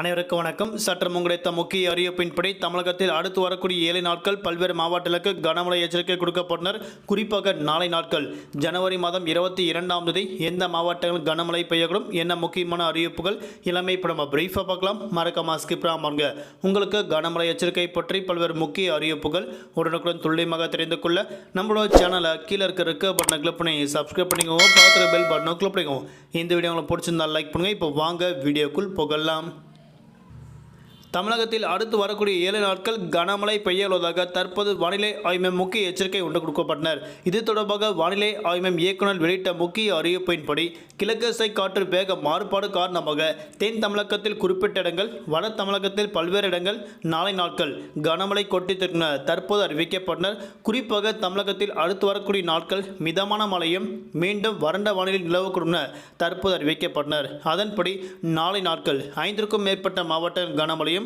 அனைவருக்கும் வணக்கம். சற்று முன்கிடைத்த முக்கிய அறிவிப்பின்படி தமிழகத்தில் அடுத்து வரக்கூடிய ஏழு நாட்கள் பல்வேறு மாவட்டங்களுக்கு கனமழை எச்சரிக்கை கொடுக்கப்பட்டனர். குறிப்பாக நாளை நாட்கள் ஜனவரி மாதம் இருபத்தி இரண்டாம் தேதி எந்த மாவட்டங்கள் கனமழை பெய்யக்கூடும் என்ன முக்கியமான அறிவிப்புகள் இளமை இப்போ நம்ம பிரீஃபாக பார்க்கலாம். மறக்காம ஸ்கிப் பாருங்க உங்களுக்கு கனமழை எச்சரிக்கை பற்றி பல்வேறு முக்கிய அறிவிப்புகள் உடனுக்குடன் துல்லியமாக தெரிந்து கொள்ள நம்மளோட சேனலை கீழே இருக்க இருக்க பட்டனை கிளிக் பண்ணி சப்ஸ்கிரைப் பண்ணிக்கோங்க. பார்த்துருக்க பெல் பட்டனை கிளிக் பண்ணிக்கோங்க. இந்த வீடியோ உங்களுக்கு பிடிச்சிருந்தா லைக் பண்ணுங்கள் இப்போ வாங்க வீடியோக்குள் புகழலாம் தமிழகத்தில் அடுத்து வரக்கூடிய ஏழு நாட்கள் கனமழை பெய்ய உள்ளதாக தற்போது வானிலை ஆய்வு முக்கிய எச்சரிக்கை ஒன்று கொடுக்கப்பட்டனர். இது தொடர்பாக வானிலை ஆய்வு இயக்குநர் வெளியிட்ட முக்கிய அறிவிப்பின்படி கிழக்கசை காற்று வேக மாறுபாடு காரணமாக தென் தமிழகத்தில் குறிப்பிட்ட இடங்கள் வட தமிழகத்தில் பல்வேறு இடங்கள் நாளை நாட்கள் கனமழை கொட்டித்திருக்கின்றன தற்போது அறிவிக்கப்பட்டனர். குறிப்பாக தமிழகத்தில் அடுத்து வரக்கூடிய நாட்கள் மிதமான மழையும் மீண்டும் வறண்ட வானிலை நிலவக்கூடும் தற்போது அறிவிக்கப்பட்டனர். அதன்படி நாளை நாட்கள் ஐந்திற்கும் மேற்பட்ட மாவட்ட கனமழையும்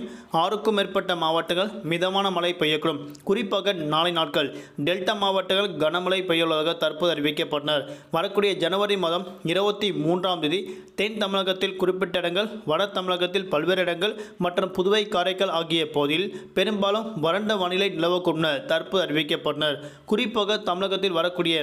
ஆறுக்கும் மேற்பட்ட மாவட்டங்கள் மிதமான மழை பெய்யக்கூடும். குறிப்பாக நாளை நாட்கள் டெல்டா மாவட்டங்கள் கனமழை பெய்யுள்ளதாக தற்போது அறிவிக்கப்பட்டனர். வரக்கூடிய ஜனவரி மாதம் இருபத்தி மூன்றாம் தேதி தென் தமிழகத்தில் குறிப்பிட்ட இடங்கள் வட தமிழகத்தில் பல்வேறு இடங்கள் மற்றும் புதுவை காரைக்கால் ஆகிய பகுதியில் பெரும்பாலும் வறண்ட வானிலை நிலவக்கூடும் தற்போது அறிவிக்கப்பட்டனர். குறிப்பாக தமிழகத்தில் வரக்கூடிய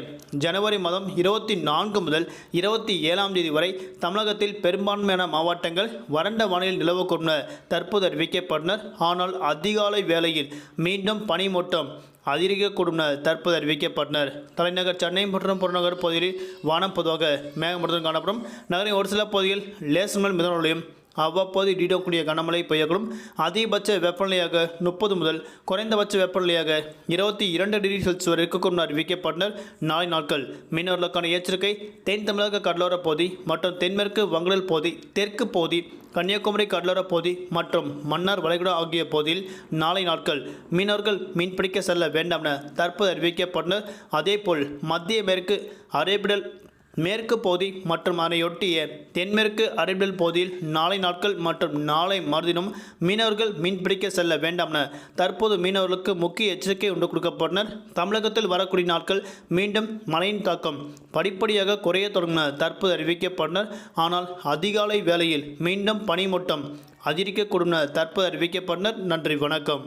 ஜனவரி மாதம் இருபத்தி நான்கு முதல் இருபத்தி ஏழாம் தேதி வரை தமிழகத்தில் பெரும்பான்மையான மாவட்டங்கள் வறண்ட வானிலை நிலவக்கூடும் தற்போது அறிவிக்கப்பட்டனர் ஆனால் அதிகாலை வேளையில் மீண்டும் பனிமூட்டம் அதிகரிக்கக்கூடும் தற்போது அறிவிக்கப்பட்டனர் தலைநகர் சென்னை மற்றும் புறநகர் பகுதியில் வானம் பொதுவாக மேகமூட்டத்துடன் காணப்படும். நகரின் ஒரு சில பகுதியில் லேசங்கள் மிதமலையும் அவ்வப்போது இடிடக்கூடிய கனமழை பெய்யக்கூடும். அதிகபட்ச வெப்பநிலையாக முப்பது முதல் குறைந்தபட்ச வெப்பநிலையாக இருபத்தி இரண்டு டிகிரி செல்சியஸ் வரை இருக்கக்கூடும் அறிவிக்கப்பட்டனர். நாளை நாட்கள் மீனவர்களுக்கான எச்சரிக்கை. தென் தமிழக கடலோர பகுதி மற்றும் தென்மேற்கு வங்கடல் பகுதி தெற்கு பகுதி கன்னியாகுமரி கடலோர பகுதி மற்றும் மன்னார் வளைகுடா ஆகிய பகுதியில் நாளை நாட்கள் மீனவர்கள் மீன்பிடிக்க செல்ல வேண்டாம் என தற்போது அறிவிக்கப்பட்டனர். அதேபோல் மத்திய மேற்கு அரேபிடல் மேற்கு பகுதி மற்றும் அதனையொட்டிய தென்மேற்கு அரேபியல் பகுதியில் நாளை நாட்கள் மற்றும் நாளை மறுதினம் மீனவர்கள் மீன்பிடிக்க செல்ல வேண்டாம் என தற்போது மீனவர்களுக்கு முக்கிய எச்சரிக்கை ஒன்று கொடுக்கப்பட்டனர். தமிழகத்தில் வரக்கூடிய நாட்கள் மீண்டும் மழையின் தாக்கம் படிப்படியாக குறைய தொடங்கின தற்போது அறிவிக்கப்பட்டனர். ஆனால் அதிகாலை வேளையில் மீண்டும் பனிமூட்டம் அதிகரிக்கக்கூடும் தற்போது அறிவிக்கப்பட்டனர். நன்றி வணக்கம்.